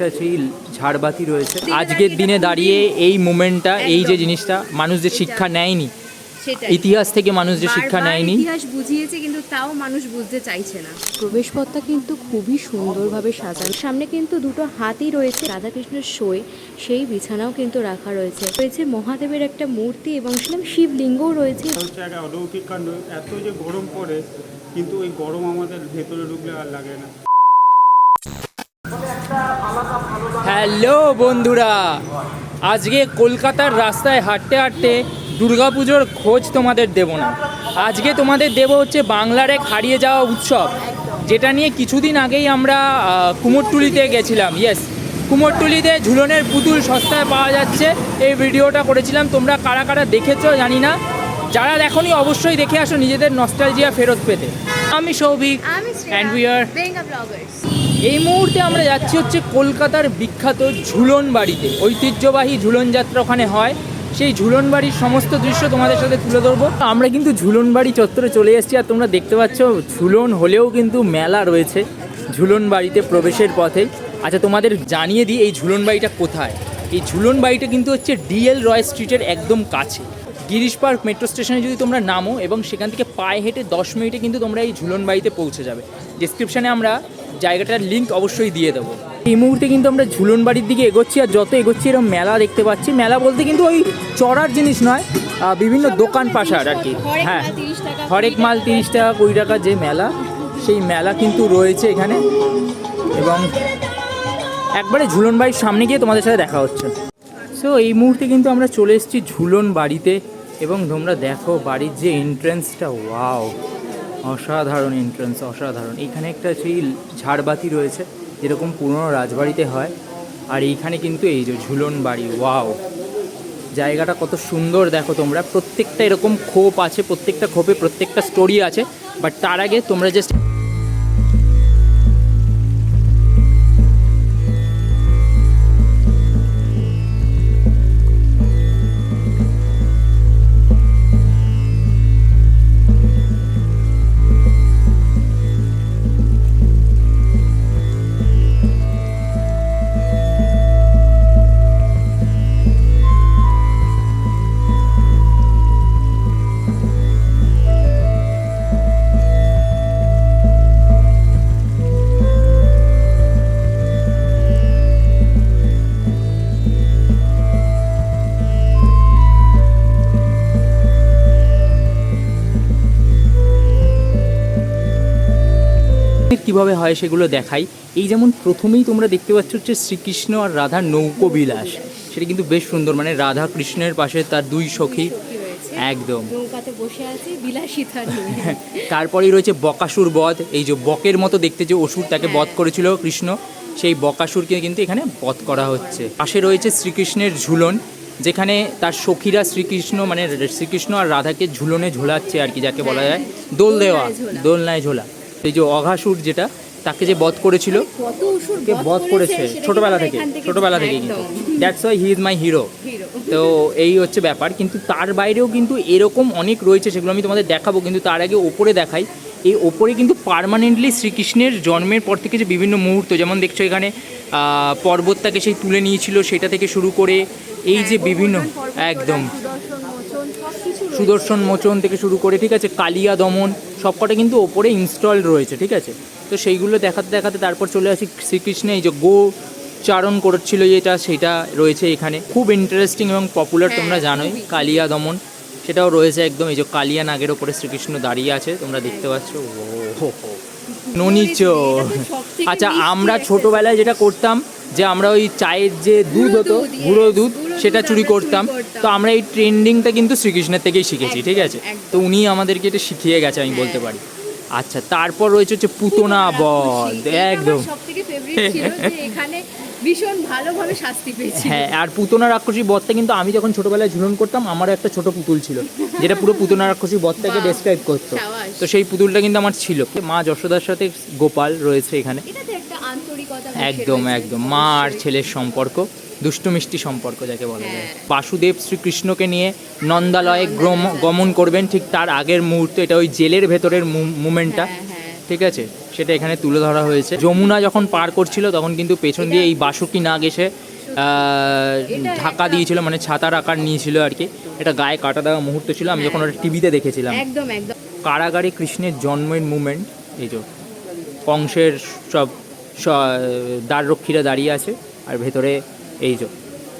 একটা সেই ঝাড়বাতি রয়েছে। আজকের দিনে দাঁড়িয়ে এই মুমেন্টটা এই যে জিনিসটা মানুষ যে শিক্ষা নেয়নি। ইতিহাস থেকে মানুষ যে শিক্ষা নেয়নি। ইতিহাস বুঝিয়েছে কিন্তু তাও মানুষ বুঝতে চাইছে না। প্রবেশপথটা কিন্তু খুবই সুন্দরভাবে সাজানো। সামনে কিন্তু দুটো হাতি রয়েছে রাধাকৃষ্ণের সই সেই বিছানাও কিন্তু রাখা রয়েছে। রয়েছে মহাদেবের একটা মূর্তি এবং সেরকম শিবলিঙ্গও রয়েছে। অলৌকিক কাণ্ড। এত যে গরম পড়ে কিন্তু ওই গরম আমাদের ভেতরে ঢুকলে আর লাগে না। হ্যালো বন্ধুরা আজকে কলকাতার রাস্তায় হাঁটতে হাঁটতে দুর্গাপুজোর খোঁজ তোমাদের দেব না। আজকে তোমাদের দেব হচ্ছে বাংলার এক হারিয়ে যাওয়া উৎসব যেটা নিয়ে কিছুদিন আগেই আমরা কুমোরটুলিতে গেছিলাম ইয়েস কুমোরটুলিতে ঝুলনের পুতুল সস্তায় পাওয়া যাচ্ছে এই ভিডিওটা করেছিলাম। তোমরা কারা কারা দেখেছ জানি না যারা দেখনি অবশ্যই দেখে আসো নিজেদের নস্টালজিয়া ফেরত পেতে। আমি সৌভিক অ্যান্ড উই আর এই মুহূর্তে আমরা যাচ্ছি হচ্ছে কলকাতার বিখ্যাত ঝুলন বাড়িতে ঐতিহ্যবাহী ঝুলন যাত্রা ওখানে হয়। সেই ঝুলন বাড়ির সমস্ত দৃশ্য তোমাদের সাথে তুলে ধরবো। আমরা কিন্তু ঝুলন বাড়ি চত্বরে চলে এসেছি আর তোমরা দেখতে পাচ্ছ, ঝুলন হলেও কিন্তু মেলা রয়েছে ঝুলন বাড়িতে প্রবেশের পথে। আচ্ছা তোমাদের জানিয়ে দিই এই ঝুলন বাড়িটা কোথায়? এই ঝুলন বাড়িটা কিন্তু হচ্ছে ডিএল রয় স্ট্রিটের একদম কাছে। গিরিশ পার্ক মেট্রো স্টেশনে যদি তোমরা নামো এবং সেখান থেকে পায়ে হেঁটে দশ মিনিটে কিন্তু তোমরা এই ঝুলন বাড়িতে পৌঁছে যাবে। ডিসক্রিপশানে আমরা জায়গাটার লিঙ্ক অবশ্যই দিয়ে দেবো। এই মুহূর্তে কিন্তু আমরা ঝুলন বাড়ির দিকে এগোচ্ছি আর যত এগোচ্ছি এরকম মেলা দেখতে পাচ্ছি। মেলা বলতে কিন্তু ওই চড়ার জিনিস নয় বিভিন্ন দোকান পাশার আর কি। হ্যাঁ হরেক মাল তিরিশ টাকা কুড়ি টাকা যে মেলা সেই মেলা কিন্তু রয়েছে এখানে। এবং একবারে ঝুলন বাড়ির সামনে গিয়ে তোমাদের সাথে দেখা হচ্ছে। সো এই মুহূর্তে কিন্তু আমরা চলে এসেছি ঝুলন বাড়িতে এবং তোমরা দেখো বাড়ির যে এন্ট্রেন্সটা ওয়াও অসাধারণ এন্ট্রান্স অসাধারণ। এখানে একটা সেই ঝাড়বাতি রয়েছে, যেরকম পুরনো রাজবাড়িতে হয়, আর এইখানে কিন্তু এই যে ঝুলন বাড়ি, ওয়াও। জায়গাটা কত সুন্দর দেখো তোমরা। প্রত্যেকটা এরকম খোপ আছে, প্রত্যেকটা খোপে প্রত্যেকটা স্টোরি আছে বাট তার আগে তোমরা জাস্ট কীভাবে হয় সেগুলো দেখাই। এই যেমন প্রথমেই তোমরা দেখতে পাচ্ছ হচ্ছে শ্রীকৃষ্ণ আর রাধার নৌকো বিলাস সেটা কিন্তু বেশ সুন্দর মানে রাধা কৃষ্ণের পাশে তার দুই সখী। একদম। নৌকাতে বসে আছে বিলাসিতার তারপরেই রয়েছে বকাসুর বধ। এই যে বকের মতো দেখতে যে অসুর তাকে বধ করেছিল কৃষ্ণ সেই বকাসুরকে কিন্তু এখানে বধ করা হচ্ছে। পাশে রয়েছে শ্রীকৃষ্ণের ঝুলন যেখানে তার সখীরা শ্রীকৃষ্ণ মানে শ্রীকৃষ্ণ আর রাধাকে ঝুলনে ঝোলাচ্ছে আর কি যাকে বলা যায় দোল দেওয়া। দোলনায় ঝোলা। এই যে অঘাসুর যেটা তাকে যে বধ করেছিল কে বধ করেছে ছোটবেলা থেকে ছোটবেলা থেকে কিন্তু that's why he is my hero তো এই হচ্ছে ব্যাপার কিন্তু তার বাইরেও কিন্তু এরকম অনেক রয়েছে সেগুলো আমি তোমাদের দেখাবো কিন্তু তার আগে ওপরে দেখাই। এই ওপরে কিন্তু পার্মানেন্টলি শ্রীকৃষ্ণের জন্মের পর থেকে যে বিভিন্ন মুহূর্ত যেমন দেখছ এখানে পর্বতটাকে সেই তুলে নিয়েছিল সেটা থেকে শুরু করে এই যে বিভিন্ন একদম। সুদর্শন মোচন থেকে শুরু করে ঠিক আছে কালিয়া দমন সবকটা কিন্তু ওপরে ইনস্টল রয়েছে ঠিক আছে? তো সেইগুলো দেখাতে দেখাতে তারপর চলে আসি শ্রীকৃষ্ণে এই যে গো চারণ করছিল যেটা সেটা রয়েছে এখানে। খুব ইন্টারেস্টিং এবং পপুলার তোমরা জানোই কালিয়া দমন সেটাও রয়েছে একদম এই যে কালিয়া নাগের ওপরে শ্রীকৃষ্ণ দাঁড়িয়ে আছে তোমরা দেখতে পাচ্ছ। ও হো হো ননিচো। আচ্ছা আমরা ছোটবেলায় যেটা করতাম যে আমরা ওই চায়ের যে দুধ হতো গুঁড়ো দুধ সেটা চুরি করতাম। তো আমরা এই ট্রেন্ডিংটা কিন্তু শ্রীকৃষ্ণের থেকেই শিখেছি ঠিক আছে? তো উনি আমাদেরকে এটা শিখিয়ে গেছে আমি বলতে পারি। আচ্ছা তারপর রয়েছে হচ্ছে পুতনা বধ একদম। এখানে ভীষণ ভালোভাবে শাস্তি পেয়েছি হ্যাঁ আর পুতনা রাক্ষসী বধটা কিন্তু আমি যখন ছোটবেলায় ঝুলন করতাম আমারও একটা ছোট পুতুল ছিল যেটা পুরো পুতনা রাক্ষসী বধটাকে ডেসক্রাইব করতো। তো সেই পুতুলটা কিন্তু আমার ছিল। মা যশোদার সাথে গোপাল রয়েছে এখানে। একদম একদম। মা আর ছেলের সম্পর্ক দুষ্টু মিষ্টি সম্পর্ক যাকে বলা। যায় হ্যাঁ। বাসুদেব শ্রীকৃষ্ণকে নিয়ে নন্দালয়ে গমন করবেন ঠিক তার আগের মুহূর্ত। এটা ওই জেলের ভেতরের মুমেন্টটা। হ্যাঁ, হ্যাঁ। ঠিক আছে? সেটা এখানে তুলে ধরা হয়েছে। যমুনা যখন পার করছিল তখন কিন্তু পেছন দিয়ে এই বাসুকি নাগ এসে ঢাকা দিয়েছিল মানে ছাতার আকার নিয়েছিল আর কি। এটা গায়ে কাটা দেওয়া মুহূর্ত ছিল। আমি যখন ওটা টিভিতে দেখেছিলাম। একদম একদম। কারাগারে কৃষ্ণের জন্মের মুমেন্ট এই যে কংসের সব দ্বাররক্ষীরা দাঁড়িয়ে আছে আর ভেতরে এই যে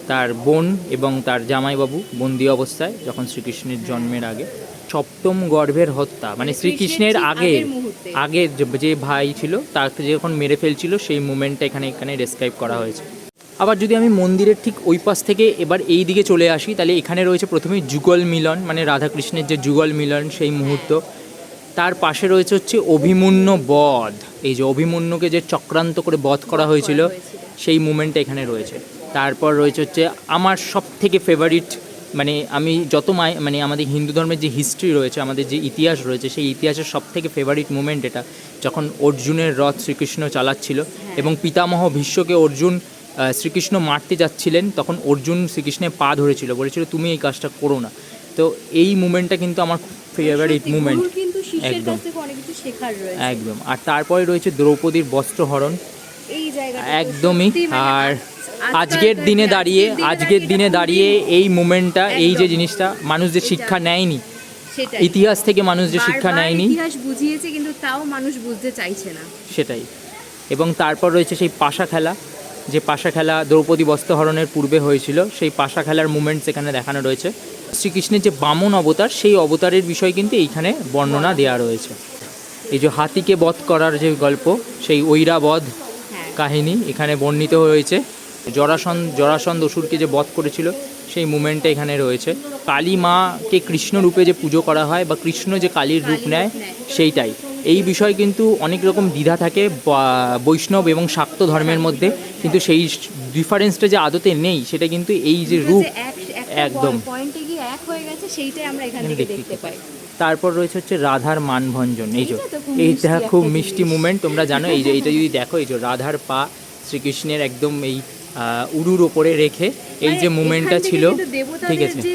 তার বোন এবং তার জামাইবাবু বন্দি অবস্থায় যখন শ্রীকৃষ্ণের জন্মের আগে সপ্তম গর্ভের হত্যা মানে শ্রীকৃষ্ণের আগে আগের যে- যে ভাই ছিল তাকে যখন মেরে ফেলছিল সেই মুমেন্টটা এখানে এখানে ডেসক্রাইব করা হয়েছে। আবার যদি আমি মন্দিরের ঠিক ওই পাশ থেকে এবার এই দিকে চলে আসি তাহলে এখানে রয়েছে প্রথমে যুগল মিলন মানে রাধাকৃষ্ণের যে যুগল মিলন সেই মুহূর্ত। তার পাশে রয়েছে হচ্ছে অভিমন্য বধ। এই যে অভিমন্যুকে যে চক্রান্ত করে বধ করা হয়েছিল সেই মুমেন্টটা এখানে রয়েছে। তারপর রয়েছে হচ্ছে আমার সব থেকে ফেভারিট মানে আমি যত মাই মানে আমাদের হিন্দু ধর্মের যে হিস্ট্রি রয়েছে আমাদের যে ইতিহাস রয়েছে সেই ইতিহাসের সব থেকে ফেভারিট মুমেন্ট এটা যখন অর্জুনের রথ শ্রীকৃষ্ণ চালাচ্ছিল এবং পিতামহ ভীষ্মকে অর্জুন শ্রীকৃষ্ণ মারতে যাচ্ছিলেন তখন অর্জুন শ্রীকৃষ্ণের পা ধরেছিল বলেছিল তুমি এই কাজটা করো না। তো এই মুমেন্টটা কিন্তু আমার ফেভারিট মুমেন্ট শিষ্যের একদম। কাছ থেকে অনেক কিছু শেখার রয়েছে। একদম। আর তারপরে রয়েছে দ্রৌপদীর বস্ত্রহরণ। এই জায়গাটা একদমই। মানে আর আজকের দিনে দাঁড়িয়ে আজকের দিনে দাঁড়িয়ে এই মুমেন্টটা এই যে জিনিসটা মানুষ যে শিক্ষা নেয়নি। ইতিহাস থেকে মানুষ যে শিক্ষা নেয়নি। ইতিহাস বুঝিয়েছে কিন্তু তাও মানুষ বুঝতে চাইছে না। সেটাই। এবং তারপর রয়েছে সেই পাশা খেলা। যে পাশা খেলা দ্রৌপদী বস্ত্রহরণের পূর্বে হয়েছিল সেই পাশা খেলার মুমেন্টস এখানে দেখানো রয়েছে। শ্রীকৃষ্ণের যে বামন অবতার সেই অবতারের বিষয় কিন্তু এইখানে বর্ণনা দেওয়া রয়েছে। এই যে হাতিকে বধ করার যে গল্প সেই ঐরাবধ হ্যাঁ। কাহিনী এখানে বর্ণিত হয়েছে। জরাসন জরাসন্ধ অসুরকে যে বধ করেছিল সেই মুমেন্টটা এখানে রয়েছে। কালী মাকে কৃষ্ণ রূপে যে পুজো করা হয় বা কৃষ্ণ যে কালীর রূপ নেয় সেইটাই। এই বিষয়ে কিন্তু অনেক রকম দ্বিধা থাকে বৈষ্ণব এবং শাক্ত ধর্মের মধ্যে কিন্তু সেই ডিফারেন্সটা যে আদতে নেই সেটা কিন্তু এই যে রূপ একদম। এক হয়ে গেছে সেইটাই আমরা এখান থেকে দেখতে পাই। তারপর রয়েছে হচ্ছে রাধার মানভঞ্জন। এই যে এইটা খুব মিষ্টি। মুমেন্ট তোমরা জানো এই যে এইটা যদি দেখো এই যে রাধার পা শ্রীকৃষ্ণের একদম এই উরুর ওপরে রেখে এই যে মানে মুমেন্টটা ছিল ঠিক আছে। যে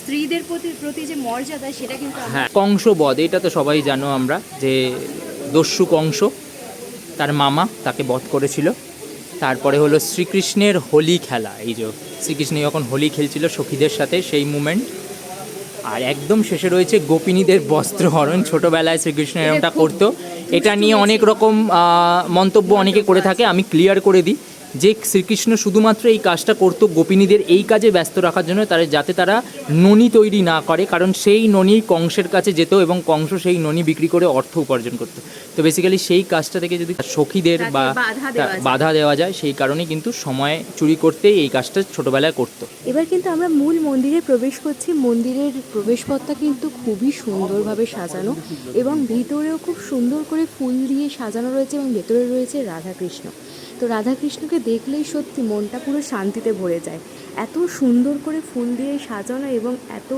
স্ত্রীদের প্রতি প্রতি যে মর্যাদা সেটা কিন্তু হ্যাঁ কংসবধ এটা তো সবাই জানো আমরা যে দস্যু কংস তার মামা তাকে বধ করেছিল। তারপরে হলো শ্রীকৃষ্ণের হোলি খেলা এই যে শ্রীকৃষ্ণ যখন হোলি খেলছিল সখীদের সাথে সেই মুমেন্ট আর একদম শেষে রয়েছে গোপিনীদের বস্ত্র হরণ ছোটবেলায় শ্রীকৃষ্ণ এটা এরকমটা করতো। এটা নিয়ে অনেক রকম মন্তব্য অনেকে করে থাকে আমি ক্লিয়ার করে দিই। যে শ্রীকৃষ্ণ শুধুমাত্র এই কাজটা করতো গোপিনীদের এই কাজে ব্যস্ত রাখার জন্য তারা যাতে তারা ননি তৈরি না করে কারণ সেই ননি কংসের কাছে যেত এবং কংস সেই ননি বিক্রি করে অর্থ উপার্জন করতো। তো বেসিক্যালি সেই কাজটা থেকে যদি সখীদের বা বাধা দেওয়া যায়। সেই কারণে কিন্তু সময় চুরি করতেই এই কাজটা ছোটবেলায় করতো। এবার কিন্তু আমরা মূল মন্দিরে প্রবেশ করছি। মন্দিরের প্রবেশপথটা কিন্তু খুবই সুন্দরভাবে সাজানো এবং ভিতরেও খুব সুন্দর করে ফুল দিয়ে সাজানো রয়েছে এবং ভেতরে রয়েছে রাধাকৃষ্ণ। তো রাধাকৃষ্ণকে দেখলেই সত্যি মনটা পুরো শান্তিতে ভরে যায়। এত সুন্দর করে ফুল দিয়ে সাজানো এবং এত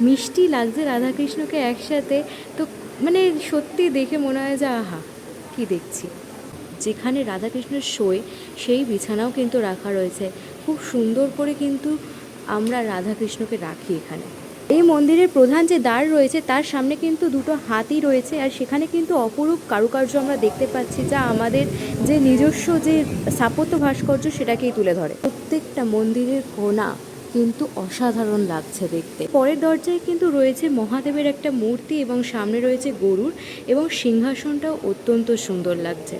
মিষ্টি লাগছে রাধাকৃষ্ণকে একসাথে। তো মানে সত্যি দেখে মনে হয় যে, আহা, কি দেখছি? যেখানে রাধাকৃষ্ণের শোয়, সেই বিছানাও কিন্তু রাখা রয়েছে। খুব সুন্দর করে কিন্তু আমরা রাধাকৃষ্ণকে রাখি এখানে। এই মন্দিরের প্রধান যে দ্বার রয়েছে, তার সামনে কিন্তু দুটো হাতি রয়েছে আর সেখানে কিন্তু অপরূপ কারুকার্য আমরা দেখতে পাচ্ছি যা আমাদের যে নিজস্ব যে স্থাপত্য ভাস্কর্য সেটাকেই তুলে ধরে। প্রত্যেকটা মন্দিরের কোণা কিন্তু অসাধারণ লাগছে দেখতে। পরের দরজায় কিন্তু রয়েছে মহাদেবের একটা মূর্তি এবং সামনে রয়েছে গরুর এবং সিংহাসনটাও অত্যন্ত সুন্দর লাগছে।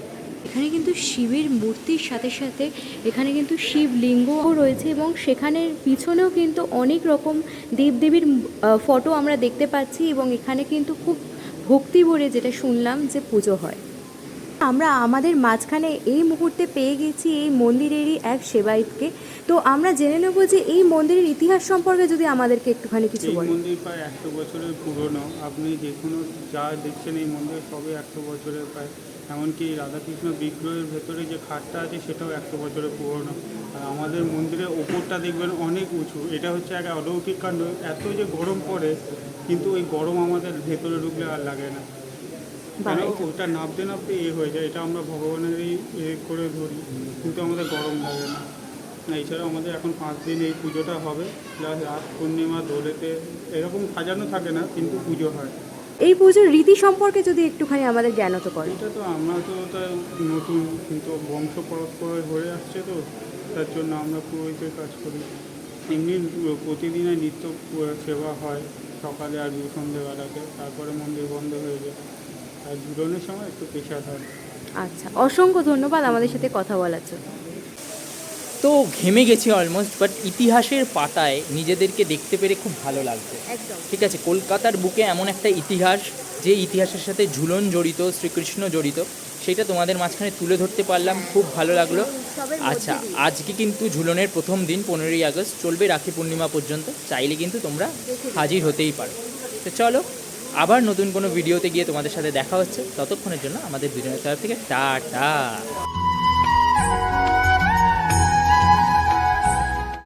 এখানে কিন্তু শিবের মূর্তির সাথে সাথে এখানে কিন্তু শিবলিঙ্গও রয়েছে এবং সেখানের পিছনেও কিন্তু অনেক রকম দেবদেবীর ফটো আমরা দেখতে পাচ্ছি এবং এখানে কিন্তু খুব ভক্তি ভরে যেটা শুনলাম যে পুজো হয়। আমরা আমাদের মাঝখানে এই মুহূর্তে পেয়ে গেছি এই মন্দিরেরই এক সেবায়িতকে। তো আমরা জেনে নেব যে এই মন্দিরের ইতিহাস সম্পর্কে যদি আমাদেরকে একটুখানি কিছু বলেন। মন্দির প্রায় একশো বছরের পুরনো। আপনি যে কোনো যা দেখছেন এই মন্দির সবই একশো বছরের প্রায়। এমনকি রাধাকৃষ্ণ বিগ্রহের ভেতরে যে খাটটা আছে সেটাও একশো বছরের পুরনো। আর আমাদের মন্দিরের ওপরটা দেখবেন অনেক উঁচু। এটা হচ্ছে এক অলৌকিক কাণ্ড। এত যে গরম পড়ে কিন্তু ওই গরম আমাদের ভেতরে ঢুকলে আর লাগে না। কেন? ওটা নামতে নামতে এ হয়ে যায়। এটা আমরা ভগবানেরই এ করে ধরি কিন্তু আমাদের গরম লাগে না। না এছাড়া আমাদের এখন পাঁচ দিন এই পুজোটা হবে। প্লাস রাত পূর্ণিমা দোলেতে এরকম সাজানো থাকে না কিন্তু পুজো হয়। এই পুজোর রীতি সম্পর্কে যদি একটুখানি আমাদের জ্ঞানত করেন এটা তো আমরা তো নতুন কিন্তু বংশ পরম্পরায় হয়ে আসছে তো তার জন্য আমরা পুরোহিতের কাজ করি। এমনি প্রতিদিনের নিত্য সেবা হয় সকালে আর সন্ধ্যেবেলাতে তারপরে মন্দির বন্ধ হয়ে যায়। আর ঝুলনের সময় একটু পেশা থাকে আচ্ছা অসংখ্য ধন্যবাদ আমাদের সাথে কথা বলার জন্য। তো ঘেমে গেছি অলমোস্ট বাট ইতিহাসের পাতায় নিজেদেরকে দেখতে পেরে খুব ভালো লাগছে। ঠিক আছে কলকাতার বুকে এমন একটা ইতিহাস যে ইতিহাসের সাথে ঝুলন জড়িত শ্রীকৃষ্ণ জড়িত সেটা তোমাদের মাঝখানে তুলে ধরতে পারলাম খুব ভালো লাগল। আচ্ছা আজকে কিন্তু ঝুলনের প্রথম দিন পনেরোই আগস্ট চলবে রাখি পূর্ণিমা পর্যন্ত চাইলে কিন্তু তোমরা হাজির হতেই পারো। তো চলো আবার নতুন কোনো ভিডিওতে গিয়ে তোমাদের সাথে দেখা হচ্ছে ততক্ষণের জন্য আমাদের দুজনের তরফ থেকে টাটা।